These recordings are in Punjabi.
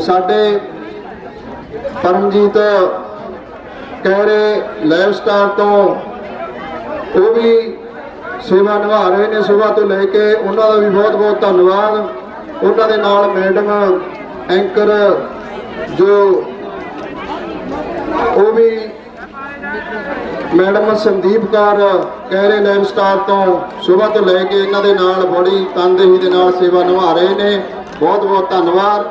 ਸੋ ਸਾਡੇ ਪਰਮਜੀਤ ਕਹਿਰੇ ਲਾਈਵ ਸਟਾਰ ਤੋਂ ਉਹ ਵੀ ਸੇਵਾ ਨਿਭਾ ਰਹੇ ਨੇ, ਸਵੇਰ ਤੋਂ ਲੈ ਕੇ ਉਹਨਾਂ ਦਾ ਵੀ ਬਹੁਤ ਬਹੁਤ ਧੰਨਵਾਦ। ਉਹਨਾਂ ਦੇ ਨਾਲ ਮੈਡਮ, ਐਂਕਰ, ਜੋ ਉਹ ਵੀ ਮੈਡਮ ਸੰਦੀਪ ਕੌਰ ਕਹਿਰੇ ਲਾਈਵ ਸਟਾਰ ਤੋਂ ਸਵੇਰ ਤੋਂ ਲੈ ਕੇ ਇਹਨਾਂ ਦੇ ਨਾਲ ਬੜੀ ਤਨਦੇਹੀ ਦੇ ਨਾਲ ਸੇਵਾ ਨਿਭਾ ਰਹੇ ਨੇ। ਬਹੁਤ ਬਹੁਤ ਧੰਨਵਾਦ।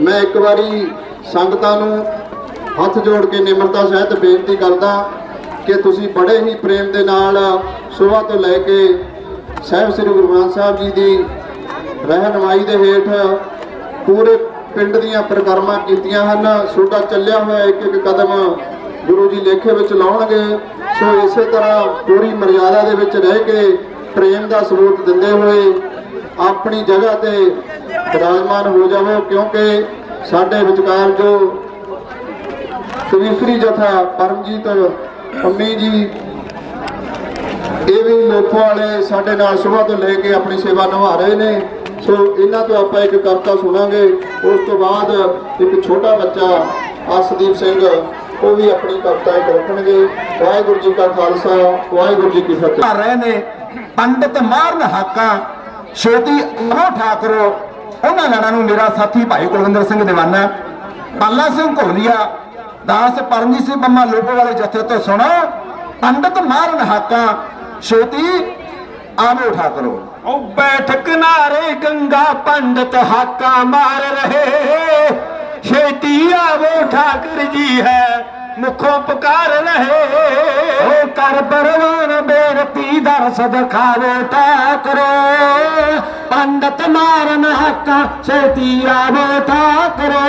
ਮੈਂ ਇੱਕ ਵਾਰੀ ਸੰਗਤਾਂ ਨੂੰ ਹੱਥ ਜੋੜ ਕੇ ਨਿਮਰਤਾ ਸਹਿਤ ਬੇਨਤੀ ਕਰਦਾ ਕਿ ਤੁਸੀਂ ਬੜੇ ਹੀ ਪ੍ਰੇਮ ਦੇ ਨਾਲ ਸਵੇਰ ਤੋਂ ਲੈ ਕੇ ਸਾਹਿਬ ਸ੍ਰੀ ਗੁਰੂ ਗ੍ਰੰਥ ਸਾਹਿਬ ਜੀ ਦੀ ਰਹਿਨਮਾਈ ਦੇ ਹੇਠ ਪੂਰੇ ਪਿੰਡ ਦੀਆਂ ਪ੍ਰਕਰਮਾਂ ਕੀਤੀਆਂ ਹਨ। ਤੁਹਾਡਾ ਚੱਲਿਆ ਹੋਇਆ ਇੱਕ ਇੱਕ ਕਦਮ ਗੁਰੂ ਜੀ ਲੇਖੇ ਵਿੱਚ ਲਾਉਣਗੇ। ਸੋ ਇਸੇ ਤਰ੍ਹਾਂ ਪੂਰੀ ਮਰਿਆਦਾ ਦੇ ਵਿੱਚ ਰਹਿ ਕੇ ਪ੍ਰੇਮ ਦਾ ਸਬੂਤ ਦਿੰਦੇ ਹੋਏ ਆਪਣੀ ਜਗ੍ਹਾ ਤੇ ਵਿਰਾਜਮਾਨ ਹੋ ਜਾਵੋ, ਕਿਉਂਕਿ ਸਾਡੇ ਵਿਚਕਾਰ ਜੋ ਕਵੀਸ਼ਰੀ ਜਥਾ ਪਰਮਜੀਤ ਅੰਮੀ ਜੀ, ਇਹ ਵੀ ਲੋਕੋ ਵਾਲੇ ਸਾਡੇ ਨਾਲ ਸੁਬਾਹ ਤੋਂ ਲੈ ਕੇ ਆਪਣੀ ਸੇਵਾ ਨਿਭਾ ਰਹੇ ਨੇ। ਸੋ ਇਹਨਾਂ ਤੋਂ ਆਪਾਂ ਇੱਕ ਕਵਿਤਾ ਸੁਣਾਂਗੇ। ਉਸ ਤੋਂ ਬਾਅਦ ਇੱਕ ਛੋਟਾ ਬੱਚਾ, ਅਰਸ਼ਦੀਪ ਸਿੰਘ, ਉਹ ਵੀ ਆਪਣੀ ਕਵਿਤਾ ਇੱਕ ਰੱਖਣਗੇ। ਵਾਹਿਗੁਰੂ ਜੀ ਕਾ ਖਾਲਸਾ, ਵਾਹਿਗੁਰੂ ਜੀ ਕੀ ਫਤਿਹ। ਕਰ ਰਹੇ ਨੇ ਪੰਡਤ ਮਾਰਨ ਹਾਕਾਂ, ਛੇਤੀ ਉਹ ਠਾਕਰੋ ਉਹਨਾਂ ਲੜਾਂ ਨੂੰ ਮੇਰਾ ਸਾਥੀ ਭਾਈ ਕੁਲਵਿੰਦਰ ਸਿੰਘ ਦੀਵਾਨਾ ਬਾਲਾ ਸਿੰਘ ਘੋਲੀਆ, ਦਾਸ ਪਰਮਜੀਤ ਸਿੰਘ ਬੰਮਾ ਲੋਪੋ ਵਾਲੇ ਜਥੇ ਤੋਂ ਸੁਣੋ, ਪੰਡਤ ਮਾਰਨ ਹਾਕਾਂ, ਛੇਤੀ ਆਵੋ ਠਾਕਰੋ। ਉਹ ਬੈਠਕ ਨਾਰੇ ਗੰਗਾ ਪੰਡਤ ਹਾਕਾ ਮਾਰ ਰਹੇ, ਛੇਤੀ ਆਵੋ ਠਾਕਰ ਜੀ ਹੈ। ਮੁਖੋਂ ਪੁਕਾਰ ਰਹੇ ਓ ਕਰ ਪਰਵਾਨ ਬੇਨਤੀ ਦਰਸ ਦਿਖਾਵੋ ਕਰੋ ਪੰਡਤ ਮਾਰਨ ਹਾਕਾਂ ਛੇਤੀ ਆਵੋ ਠਾਕਰੋ।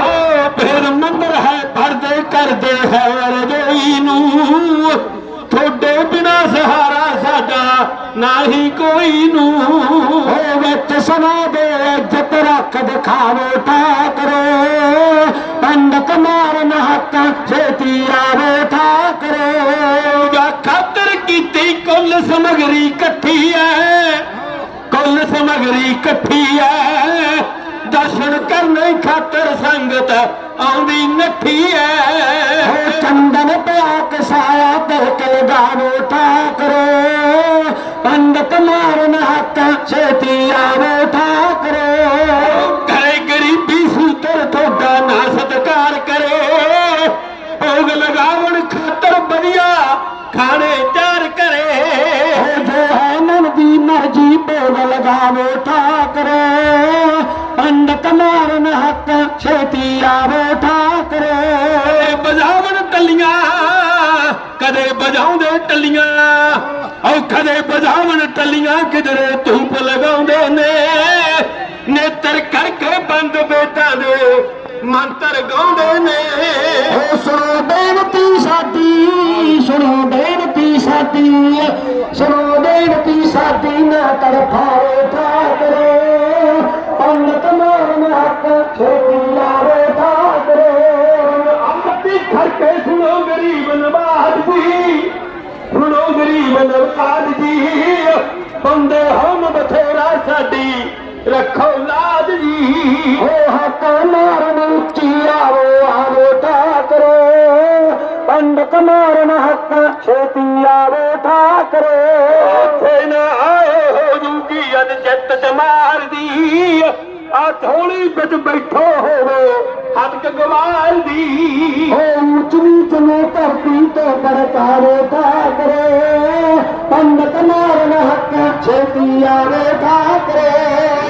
ਓ ਫਿਰ ਮੰਦਰ ਹੈ ਪਰਦੇ ਕਰਦੇ ਹੈ ਰਜਈ ਨੂੰ। ਤੁਹਾਡੇ ਬਿਨਾ ਸਹਾਰਾ ਸਾਡਾ ਨਹੀਂ ਕੋਈ ਨੂੰ ਵਿੱਚ ਸਮਾ ਦੇ ਇੱਜ਼ਤ ਰੱਖ ਦਿਖਾਵੋ ਠਾਕਰੋ। ਪੰਡਤ ਮਾਰਨ ਹਾਕਾਂ ਛੇਤੀ ਆਵੋ ਠਾਕਰੋ। ਜਾ ਖਾਤਰ ਕੀਤੀ ਕੁੱਲ ਸਮਗਰੀ ਇਕੱਠੀ ਐ। ਕੁੱਲ ਸਮਗਰੀ ਇਕੱਠੀ ਐ। ਦਰਸ਼ਨ ਕਰਨੇ ਖਾਤਰ ਸੰਗਤ ਆਉਂਦੀ ਨੱਠੀ ਐ। ਚੰਦਨ ਪਿਆ ਕਸਾਇਆ ਤਿਲਕ ਲਗਾਵੋ ਠਾਕਰੋ। ਪੰਡਤ ਮਾਰਨ ਹਾਕਾਂ ਛੇਤੀ ਆਵੋ ਠਾਕਰੋ। ਕਰੇ ਗਰੀਬੀ ਸੂਤਰ ਤੁਹਾਡਾ ਨਾ ਸਤਕਾਰ ਕਰੇ। ਭੋਗ ਲਗਾਵਣ ਖਾਤਰ ਵਧੀਆ ਖਾਣੇ ਤਿਆਰ ਕਰੇ। ਓ ਜੋ ਹੈ ਮਨ ਦੀ ਮਰਜ਼ੀ ਭੋਗ ਲਗਾਵੋ ਠਾਕਰੋ। ਪੰਡਤ ਮਾਰਨ ਹਾਕਾਂ ਛੇਤੀ ਆਵੋ ਠਾਕਰੋ। ਬਜਾਵਣ ਟੱਲੀਆਂ ਕਦੇ ਬਜਾਉਂਦੇ ਟੱਲੀਆਂ। ਔ ਕਦੇ ਬਜਾਵਣ ਟੱਲੀਆਂ ਕਿਧਰੇ ਧੂਪ ਲਗਾਉਂਦੇ ਨੇ। ਨੇਤਰ ਕਰਕੇ ਬੰਦ ਬੇਟਾਂ ਦੇ ਮੰਤਰ ਗਾਉਂਦੇ ਨੇ। ਓ ਸੁਣੋ ਬੇਨਤੀ ਸਾਡੀ ਸੁਣੋ ਬੇਨਤੀ ਸਾਡੀ। ਸੁਣੋ ਬੇਨਤੀ ਸਾਡੀ ਨਾ ਤੜਫਾਓ ਰੱਖੋ ਲਾਜ ਜੀ। ਓ ਹੱਕ ਮਾਰਨ ਉੱਚੀ ਆਵੋ ਆਵੋ ਠਾਕਰੋ। ਪੰਡਤ ਮਾਰਨ ਹੱਕ ਛੇਤੀ ਆਵੇ ਠਾਕਰੋ। ਉੱਥੇ ਨਾ ਆਏ ਹੋ ਜੂਗੀ ਅਦ ਜਿੱਤ ਚ ਮਾਰਦੀ ਆ ਥੋੜੀ ਵਿੱਚ ਬੈਠੋ ਹੋਵੇ ਹੱਥ ਗਵਾਲ ਦੀ। ਓ ਉੱਚ ਨੀਚ ਨੂੰ ਧਰਤੀ ਤੇ ਬੜਕਾਰੇ ਠਾਕਰੇ। ਪੰਡਤ ਮਾਰਨ ਹੱਕ ਛੇਤੀ ਆਵੇ ਠਾਕਰੇ।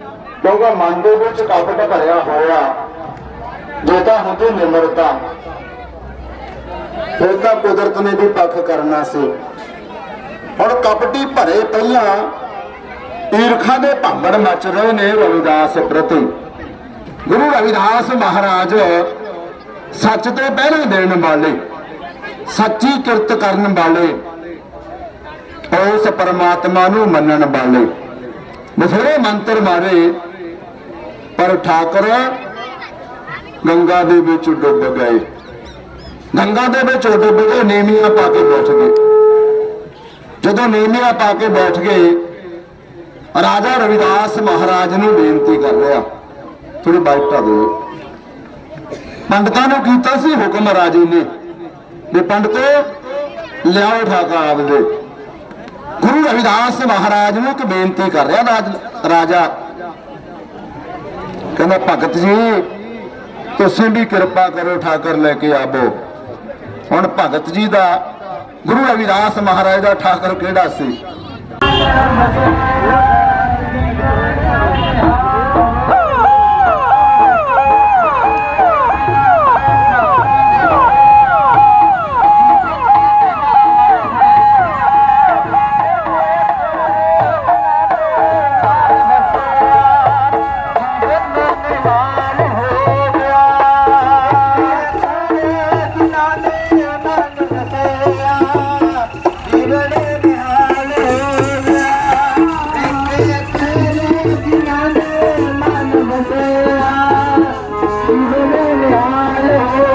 ਕਿਉਂਕਿ ਮਨ ਦੇ ਵਿੱਚ ਕਪਟ ਭਰਿਆ ਹੋਇਆ। ਜੇ ਤਾਂ ਹੁੰਦੀ ਨਿਮਰਤਾ, ਫਿਰ ਤਾਂ ਕੁਦਰਤ ਨੇ ਵੀ ਪੱਖ ਕਰਨਾ ਸੀ। ਹੁਣ ਕਪਟੀ ਭਰੇ ਪਹਿਲਾਂ ਈਰਖਾ ਦੇ ਭਾਂਬੜ ਮਚ ਰਹੇ ਨੇ ਰਵਿਦਾਸ ਪ੍ਰਤੀ। ਗੁਰੂ ਰਵਿਦਾਸ ਮਹਾਰਾਜ ਸੱਚ ਤੇ ਪਹਿਰਾ ਦੇਣ ਵਾਲੇ, ਸੱਚੀ ਕਿਰਤ ਕਰਨ ਵਾਲੇ, ਉਸ ਪਰਮਾਤਮਾ ਨੂੰ ਮੰਨਣ ਵਾਲੇ। ਬਥੇਰੇ ਮੰਤਰ ਮਾਰੇ ਪਰ ਠਾਕੁਰ ਗੰਗਾ ਦੇ ਵਿੱਚ ਡੁੱਬ ਗਏ। ਗੰਗਾ ਦੇ ਵਿੱਚ ਡੁੱਬ ਕੇ ਨੀਵੀਆਂ ਪਾ ਕੇ ਬੈਠ ਗਏ। ਜਦੋਂ ਨੀਵੀਆਂ ਪਾ ਕੇ ਬੈਠ ਗਏ, ਰਾਜਾ ਰਵਿਦਾਸ ਮਹਾਰਾਜ ਨੂੰ ਬੇਨਤੀ ਕਰ ਰਿਹਾ ਥੋੜੀ ਬਾਈਟਾ ਦਿਓ। ਪੰਡਤਾਂ ਨੂੰ ਕੀਤਾ ਸੀ ਹੁਕਮ ਰਾਜੇ ਨੇ, ਵੀ ਪੰਡਤੋ ਲਿਆਓ ਠਾਕਾ ਆਪਦੇ ਗੁਰੂ ਰਵਿਦਾਸ ਮਹਾਰਾਜ ਨੂੰ ਇੱਕ ਬੇਨਤੀ ਕਰ ਰਿਹਾ ਰਾਜ- ਰਾਜਾ ਕਹਿੰਦਾ, ਭਗਤ ਜੀ, ਤੁਸੀਂ ਵੀ ਕਿਰਪਾ ਕਰੋ, ਠਾਕਰ ਲੈ ਕੇ ਆਵੋ। ਹੁਣ ਭਗਤ ਜੀ ਦਾ ਗੁਰੂ ਰਵਿਦਾਸ ਮਹਾਰਾਜ ਦਾ ਠਾਕਰ ਕਿਹੜਾ ਸੀ?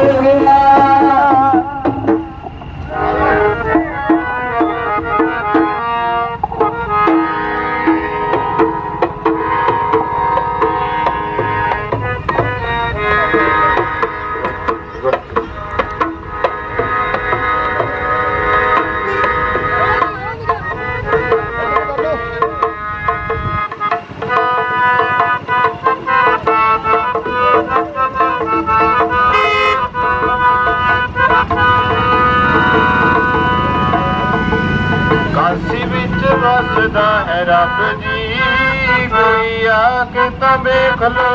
ਕਾਸੀ ਕੋਈ ਆ ਕੇ ਤਾਂ ਵੇਖ ਲੋ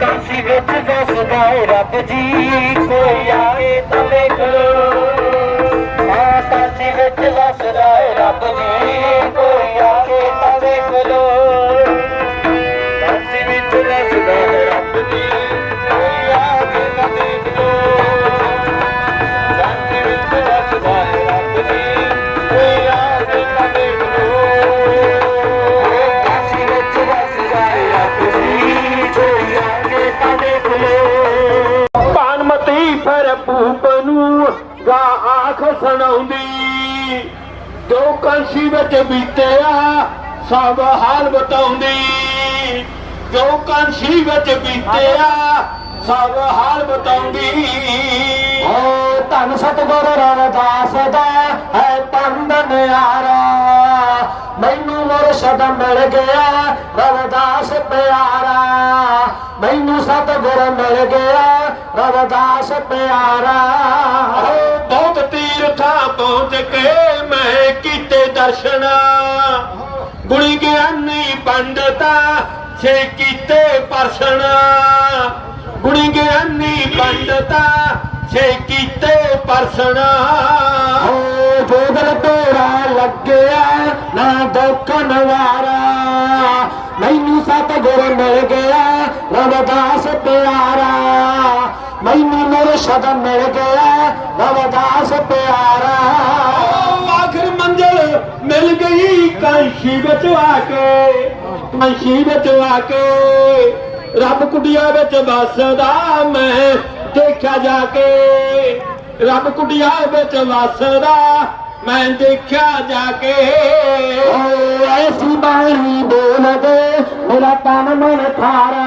ਕਾਸੀ ਵਿੱਚ ਵਸਦਾ ਹੈ ਰੱਬ ਜੀ ਕੋਈ ਆ ਕਾਂਸੀ ਵਿੱਚ ਬੀਤਿਆ ਸਭ ਹਾਲ ਬਤਾਉਂਦੀ। ਜੋ ਕਾਂਸੀ ਵਿੱਚ ਬੀਤਿਆ ਸਭ ਹਾਲ ਬਤਾਉਂਦੀ। ਓ ਧੰਨ ਸਤਿਗੁਰ ਰਵਿਦਾਸ ਦਾ ਹੈ ਪੰਡ ਨਿਆਰਾ ਮੈਨੂੰ ਮੁਰਸ਼ਦ ਮਿਲ ਗਿਆ ਰਵਿਦਾਸ ਪਿਆਰਾ। ਮੈਨੂੰ ਸਤਿਗੁਰ ਮਿਲ ਗਿਆ ਰਵਿਦਾਸ ਪਿਆਰਾ। ਬਹੁਤ ਤੀਰਥਾਂ ਪਹੁੰਚ ਕੇ ਮੈਂ ਕੀਤੇ ਦਰਸ਼ਨ। ਗੁਣੀ ਗਿਆਨੀ ਪੰਡਤਾ ਛੇ ਕੀਤੇ ਪਰਸਣ ਗੁਣੀ ਗਿਆਨੀ ਪੰਡਤਾ ਛੇ ਕੀਤੇ ਪਰਸਣ ਓ ਜੋਗਲ ਤੇਰਾ ਲੱਗਿਆ, ਨਾ ਦੁੱਖ ਨਵਾਰਾ। ਮੈਨੂੰ ਸਤਿਗੁਰ ਮਿਲ ਗਿਆ, ਰਵਿਦਾਸ ਪਿਆਰਾ। ਮੈਨੂੰ ਮੁਰਸ਼ਦ ਮਿਲ ਗਿਆ ਰਵਿਦਾਸ ਪਿਆਰਾ। ਆਖਰ ਮੰਜ਼ਲ ਮਿਲ ਗਈ ਕਾਂਸ਼ੀ ਵਿੱਚ ਆ ਕੇ ਕਾਂਸ਼ੀ ਵਿੱਚ ਆ ਕੇ। ਰੱਬ ਕੁਟਿਆ ਵਿੱਚ ਵਸਦਾ ਮੈਂ ਦੇਖਿਆ ਜਾ ਕੇ। ਰੱਬ ਕੁਟਿਆ ਵਿੱਚ ਵਸਦਾ ਮੈਂ ਦੇਖਿਆ ਜਾ ਕੇ। ਓ ਐਸੀ ਬਾਣੀ ਬੋਲ ਦੇ ਮੇਰਾ ਤਨ ਮਨ ਥਾਰਾ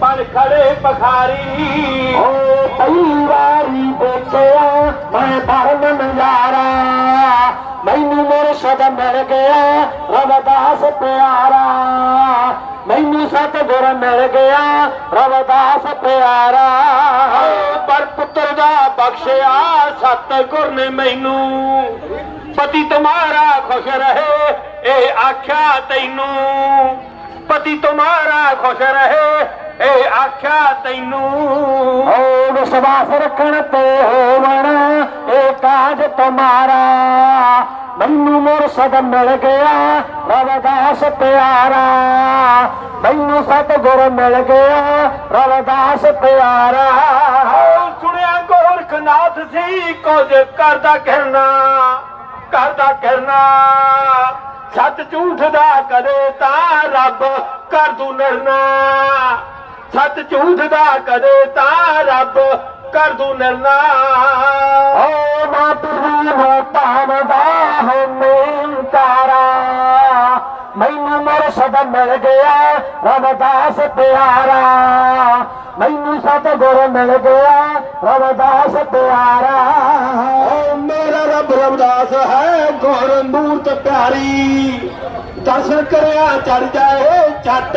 ਪਲ ਖੜੇ ਪਖਾਰੀ ਓ ਪਹਿਲੀ ਵਾਰੀ ਦੇਖਿਆ ਮੈਂ ਧਰਮ ਨਜ਼ਾਰਾ। ਮੈਨੂੰ ਮੁਰਸ਼ਦ ਮਿਲ ਗਿਆ ਰਵਦਾਸ ਪਿਆਰਾ। ਮੈਨੂੰ ਸਤਿਗੁਰ ਮਿਲ ਗਿਆ ਰਵਦਾਸ ਪਿਆਰਾ। ਪਰ ਪੁੱਤਰ ਦਾ ਬਖਸ਼ਿਆ ਸਤਿਗੁਰ ਨੇ ਮੈਨੂੰ। ਪਤੀ ਤੁਮਾਰਾ ਖੁਸ਼ ਰਹੇ ਇਹ ਆਖਿਆ ਤੈਨੂੰ। ਪਤੀ ਤੁਮਾਰਾ ਖੁਸ਼ ਰਹੇ ਇਹ ਆਖਿਆ ਤੈਨੂੰ। ਓ ਵਿਸ਼ਵਾਸ ਰੱਖਣ ਤੇ ਹੋਵਣ ਇਹ ਕਾਜ ਤੁਮਾਰਾ। ਮੈਨੂੰ ਮੁਰਸ਼ਦ ਮਿਲ ਗਿਆ ਰਵਦਾਸ ਪਿਆਰਾ। ਮੈਨੂੰ ਸਤਿਗੁਰ ਮਿਲ ਗਿਆ ਰਵਦਾਸ ਪਿਆਰਾ। ਸੁਣਿਆ ਗੋਰਖਨਾਥ ਸੀ ਕੁਝ ਕਰਦਾ ਕਹਿਣਾ ਕਰਦਾ ਕਹਿਣਾ ਸੱਚ ਝੂਠ ਦਾ ਕਦੇ ਤਾਂ ਰੱਬ ਕਰ ਦੂ ਨਿਰਣਾ। ਸੱਚ ਝੂਠ ਦਾ ਕਦੇ ਤਾਂ ਰੱਬ ਕਰ ਦੂ ਨਿਰਣਾ। ਓ ਮਾਤਰੀ ਨੂੰ ਪਾਵਦਾ ਹੋ ਮਿੰਤਾਰਾ ਮੈਨੂੰ ਮੁਰਸ਼ਦ ਮਿਲ ਗਿਆ ਰਵਦਾਸ ਪਿਆਰਾ। ਮੈਨੂੰ ਸਤਿਗੁਰ ਮਿਲ ਗਿਆ ਰਵਦਾਸ ਪਿਆਰਾ। ਓ ਮੇਰਾ ਰੱਬ ਰਬਦਾਸ ਹੈ ਗੁਰ ਮੂਰਤ ਪਿਆਰੀ। ਦਰਸ਼ਨ ਕਰਿਆ ਚੜ ਜਾਏ ਛੱਟ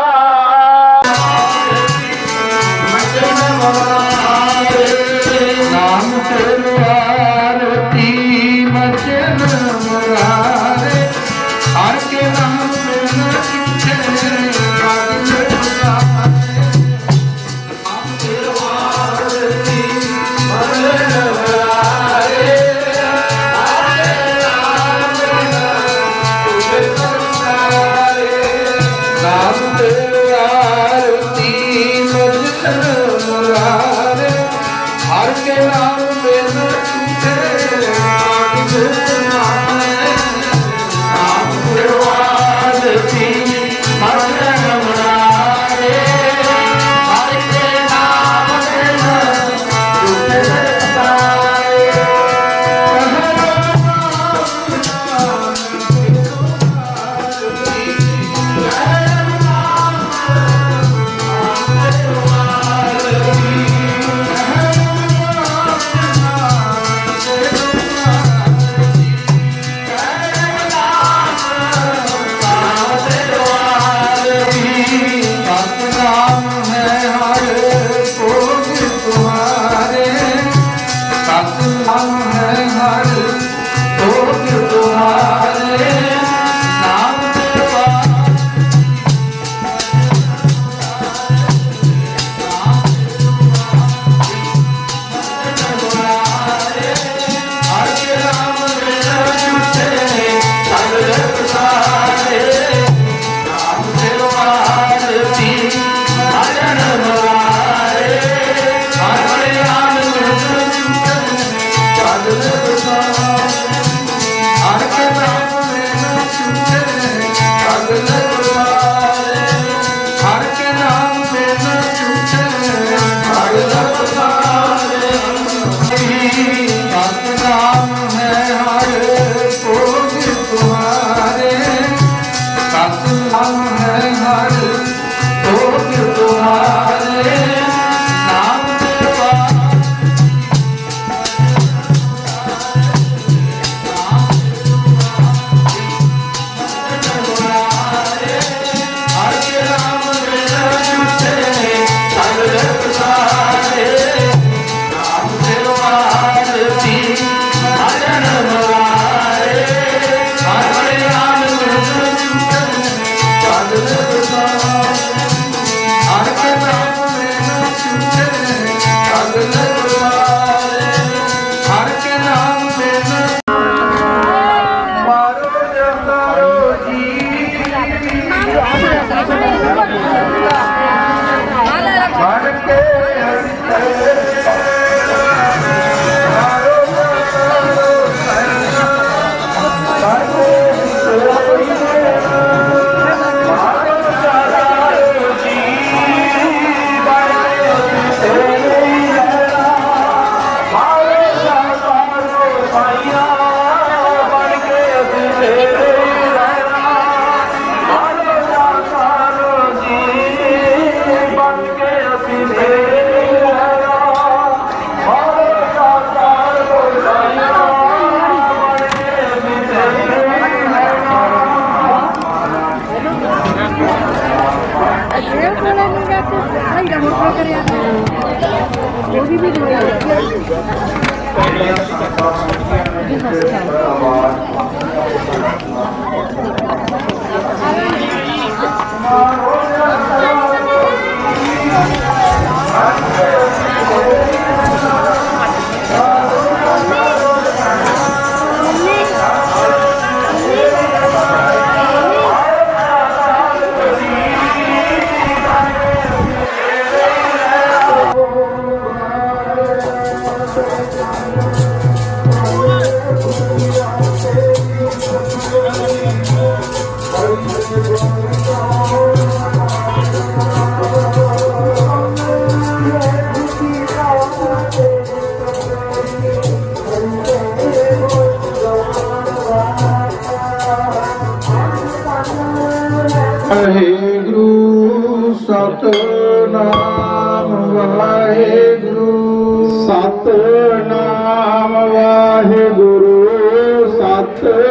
to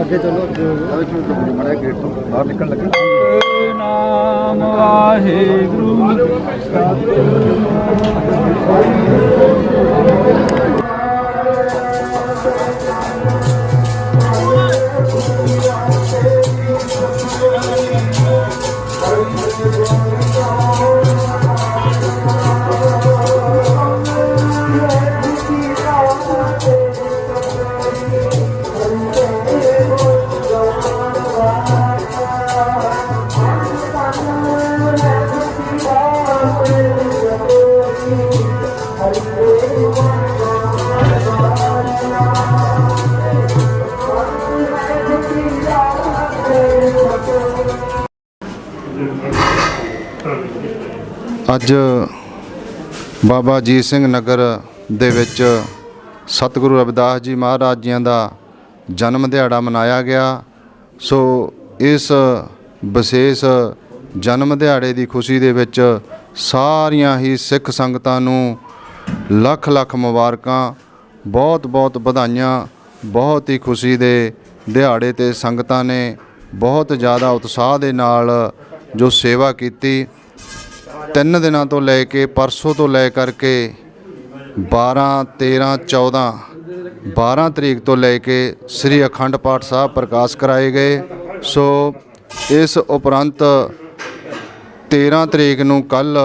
ਅੱਗੇ ਚਲੋ ਅਵੇ ਕਿਉਂ ਰੁਕ ਮੜਾ ਗੇਟ ਤੋਂ ਬਾਹਰ ਨਿਕਲਣ ਲੱਗੇ ਨਾਮ ਵਾਹਿਗੁਰੂ। ਸਤਿ ਅੱਜ ਬਾਬਾ ਅਜੀਤ ਸਿੰਘ ਨਗਰ ਦੇ ਵਿੱਚ ਸਤਿਗੁਰੂ ਰਵਿਦਾਸ ਜੀ ਮਹਾਰਾਜ ਜੀਆਂ ਦਾ ਜਨਮ ਦਿਹਾੜਾ ਮਨਾਇਆ ਗਿਆ। ਸੋ ਇਸ ਵਿਸ਼ੇਸ਼ ਜਨਮ ਦਿਹਾੜੇ ਦੀ ਖੁਸ਼ੀ ਦੇ ਵਿੱਚ ਸਾਰੀਆਂ ਹੀ ਸਿੱਖ ਸੰਗਤਾਂ ਨੂੰ ਲੱਖ ਲੱਖ ਮੁਬਾਰਕਾਂ, ਬਹੁਤ ਬਹੁਤ ਵਧਾਈਆਂ, ਬਹੁਤ ਹੀ ਖੁਸ਼ੀ ਦੇ ਦਿਹਾੜੇ ਤੇ ਸੰਗਤਾਂ ਨੇ ਬਹੁਤ ਜ਼ਿਆਦਾ ਉਤਸ਼ਾਹ ਦੇ ਨਾਲ ਜੋ ਸੇਵਾ ਕੀਤੀ। ਤਿੰਨ ਦਿਨਾਂ ਤੋਂ ਲੈ ਕੇ ਪਰਸੋਂ ਤੋਂ ਲੈ ਕਰਕੇ 12 13 14 12 ਤਰੀਕ ਤੋਂ ਲੈ ਕੇ ਸ੍ਰੀ ਅਖੰਡ ਪਾਠ ਸਾਹਿਬ ਪ੍ਰਕਾਸ਼ ਕਰਾਏ ਗਏ। ਸੋ ਇਸ ਉਪਰੰਤ 13 ਤਰੀਕ ਨੂੰ ਕੱਲ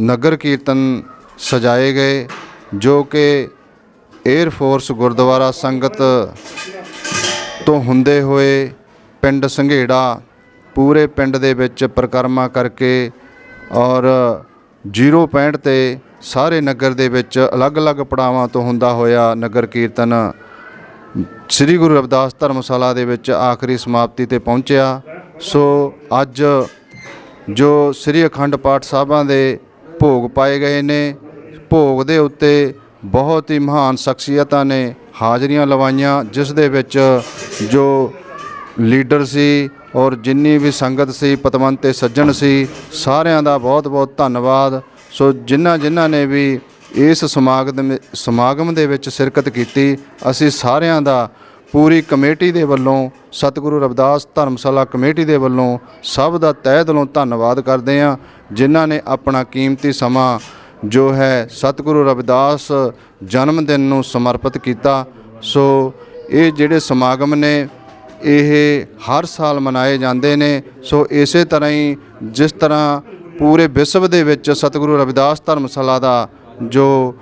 ਨਗਰ ਕੀਰਤਨ ਸਜਾਏ ਗਏ, ਜੋ ਕਿ 에ਅਰ ਫੋਰਸ ਗੁਰਦੁਆਰਾ ਸੰਗਤ ਤੋਂ ਹੁੰਦੇ ਹੋਏ ਪਿੰਡ ਸੰਘੇੜਾ ਪੂਰੇ ਪਿੰਡ ਦੇ ਵਿੱਚ ਪਰਿਕਰਮਾ ਕਰਕੇ ਔਰ 0.65 ਤੇ ਸਾਰੇ ਨਗਰ ਦੇ ਵਿੱਚ ਅਲੱਗ-ਅਲੱਗ ਪੜਾਵਾਂ ਤੋਂ ਹੁੰਦਾ ਹੋਇਆ ਨਗਰ ਕੀਰਤਨ ਸ੍ਰੀ ਗੁਰੂ ਰਵਿਦਾਸ ਧਰਮਸ਼ਾਲਾ ਦੇ ਵਿੱਚ ਆਖਰੀ ਸਮਾਪਤੀ ਤੇ ਪਹੁੰਚਿਆ। ਸੋ ਅੱਜ ਜੋ ਸ੍ਰੀ ਅਖੰਡ ਪਾਠ ਸਾਹਿਬਾਂ ਦੇ ਭੋਗ ਪਾਏ ਗਏ ਨੇ, ਭੋਗ ਦੇ ਉੱਤੇ ਬਹੁਤ ਹੀ ਮਹਾਨ ਸ਼ਖਸੀਅਤਾਂ ਨੇ ਹਾਜ਼ਰੀਆਂ ਲਵਾਈਆਂ, ਜਿਸ ਦੇ ਵਿੱਚ ਜੋ ਲੀਡਰ ਸੀ ਔਰ ਜਿੰਨੀ ਵੀ ਸੰਗਤ ਸੀ, ਪਤਵੰਤ ਤੇ ਸੱਜਣ ਸੀ, ਸਾਰਿਆਂ ਦਾ ਬਹੁਤ ਬਹੁਤ ਧੰਨਵਾਦ। ਸੋ ਜਿਨ੍ਹਾਂ ਜਿਨ੍ਹਾਂ ਨੇ ਵੀ ਇਸ ਸਮਾਗਮ ਸਮਾਗਮ ਦੇ ਵਿੱਚ ਸ਼ਿਰਕਤ ਕੀਤੀ, ਅਸੀਂ ਸਾਰਿਆਂ ਦਾ ਪੂਰੀ ਕਮੇਟੀ ਦੇ ਵੱਲੋਂ, ਸਤਿਗੁਰੂ ਰਵਿਦਾਸ ਧਰਮਸ਼ਾਲਾ ਕਮੇਟੀ ਦੇ ਵੱਲੋਂ ਸਭ ਦਾ ਤਹਿ ਦਿਲੋਂ ਧੰਨਵਾਦ ਕਰਦੇ ਹਾਂ, ਜਿਨ੍ਹਾਂ ਨੇ ਆਪਣਾ ਕੀਮਤੀ ਸਮਾਂ ਜੋ ਹੈ ਸਤਿਗੁਰੂ ਰਵਿਦਾਸ ਜਨਮ ਦਿਨ ਨੂੰ ਸਮਰਪਿਤ ਕੀਤਾ। ਸੋ ਇਹ ਜਿਹੜੇ ਸਮਾਗਮ ਨੇ ਇਹ ਹਰ ਸਾਲ ਮਨਾਏ ਜਾਂਦੇ ਨੇ। ਸੋ ਇਸੇ ਤਰ੍ਹਾਂ ਹੀ ਜਿਸ ਤਰ੍ਹਾਂ ਪੂਰੇ ਵਿਸ਼ਵ ਦੇ ਵਿੱਚ ਸਤਿਗੁਰੂ ਰਵਿਦਾਸ ਧਰਮਸ਼ਾਲਾ ਦਾ ਜੋ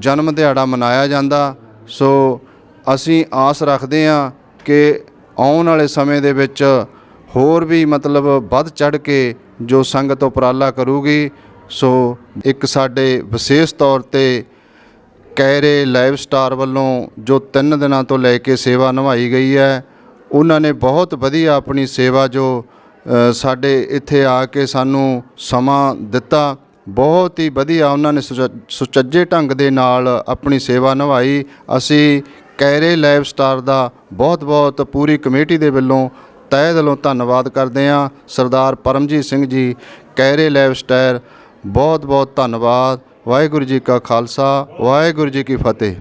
ਜਨਮ ਦਿਹਾੜਾ ਮਨਾਇਆ ਜਾਂਦਾ, ਸੋ ਅਸੀਂ ਆਸ ਰੱਖਦੇ ਹਾਂ ਕਿ ਆਉਣ ਵਾਲੇ ਸਮੇਂ ਦੇ ਵਿੱਚ ਹੋਰ ਵੀ ਮਤਲਬ ਵੱਧ ਚੜ ਕੇ ਜੋ ਸੰਗਤ ਉਪਰਾਲਾ ਕਰੂਗੀ, ਸੋ ਇੱਕ ਸਾਡੇ ਵਿਸ਼ੇਸ਼ ਤੌਰ ਤੇ ਕੈਰੇ ਲਾਈਵ ਸਟਾਰ ਵੱਲੋਂ ਜੋ 3 ਦਿਨਾਂ ਤੋਂ ਲੈ ਕੇ ਸੇਵਾ ਨਿਭਾਈ ਗਈ ਹੈ ਉਹਨਾਂ ਨੇ ਬਹੁਤ ਵਧੀਆ ਆਪਣੀ ਸੇਵਾ ਜੋ ਸਾਡੇ ਇੱਥੇ ਆ ਕੇ ਸਾਨੂੰ ਸਮਾਂ ਦਿੱਤਾ। ਬਹੁਤ ਹੀ ਵਧੀਆ ਉਹਨਾਂ ਨੇ ਸੁਚ- ਸੁਚੱਜੇ ਢੰਗ ਦੇ ਨਾਲ ਆਪਣੀ ਸੇਵਾ ਨਿਭਾਈ। ਅਸੀਂ ਕੈਰੇ ਲਾਈਵ ਸਟਾਰ ਦਾ ਬਹੁਤ-ਬਹੁਤ ਪੂਰੀ ਕਮੇਟੀ ਦੇ ਵੱਲੋਂ ਤਹਿ ਦਿਲੋਂ ਧੰਨਵਾਦ ਕਰਦੇ ਹਾਂ। ਸਰਦਾਰ ਪਰਮਜੀਤ ਸਿੰਘ ਜੀ, ਕੈਰੇ ਲਾਈਵ ਸਟਾਰ, ਬਹੁਤ-ਬਹੁਤ ਧੰਨਵਾਦ। ਵਾਹਿਗੁਰੂ ਜੀ ਕਾ ਖਾਲਸਾ, ਵਾਹਿਗੁਰੂ ਜੀ ਕੀ ਫਤਿਹ।